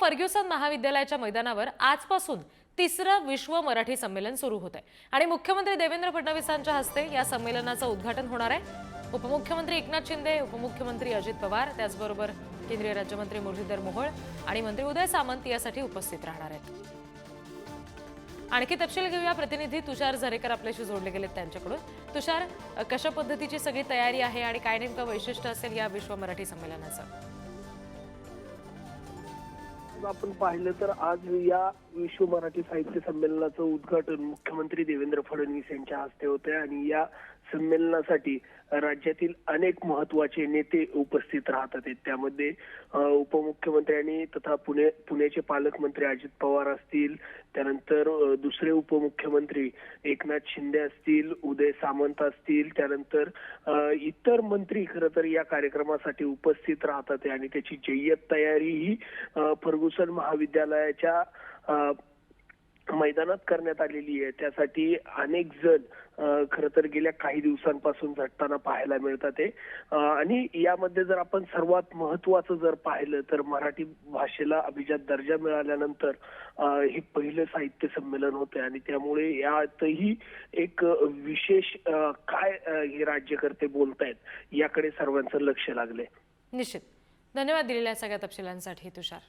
Fergusson महाविद्यालयाच्या मैदानावर आजपासून तिसरं विश्व मराठी संमेलन सुरू होत आहे आणि मुख्यमंत्री देवेंद्र फडणवीसांच्या हस्ते या संमेलनाचं उद्घाटन होणार आहे. उपमुख्यमंत्री एकनाथ शिंदे उपमुख्यमंत्री अजित पवार त्याचबरोबर केंद्रीय राज्यमंत्री मुरलीधर मोहोळ आणि मंत्री उदय सामंत यासाठी उपस्थित राहणार आहेत. आणखी तपशील घेऊया. प्रतिनिधी तुषार झरेकर आपल्याशी जोडले गेलेत त्यांच्याकडून. तुषार कशा पद्धतीची सगळी तयारी आहे आणि काय नेमकं वैशिष्ट्य असेल या विश्व मराठी संमेलनाचं? आपण पाहिलं तर आज या विश्व मराठी साहित्य संमेलनाचं उद्घाटन मुख्यमंत्री देवेंद्र फडणवीस यांच्या हस्ते होते आणि या संमेलनासाठी राज्यातील अनेक महत्त्वाचे नेते उपस्थित राहतात आहेत. त्यामध्ये उपमुख्यमंत्र्यांनी उपमुख्यमंत्री आणि तथा पुणे पुण्याचे पालकमंत्री अजित पवार असतील त्यानंतर दुसरे उपमुख्यमंत्री एकनाथ शिंदे असतील उदय सामंत असतील त्यानंतर इतर मंत्री खरं तर या कार्यक्रमासाठी उपस्थित राहतात आहे आणि त्याची जय्यत तयारी ही फर्गुसन महाविद्यालयाच्या मैदानात करण्यात आलेली आहे. त्यासाठी अनेक जण खरं तर गेल्या काही दिवसांपासून झटताना पाहायला मिळतात आणि यामध्ये जर आपण सर्वात महत्वाचं जर पाहिलं तर मराठी भाषेला अभिजात दर्जा मिळाल्यानंतर हे पहिलं साहित्य संमेलन होतं आणि त्यामुळे यातही एक विशेष काय हे राज्यकर्ते बोलतायत याकडे सर्वांचं लक्ष लागलंय. निश्चित. धन्यवाद दिलेल्या सगळ्या तपशिलांसाठी तुषार.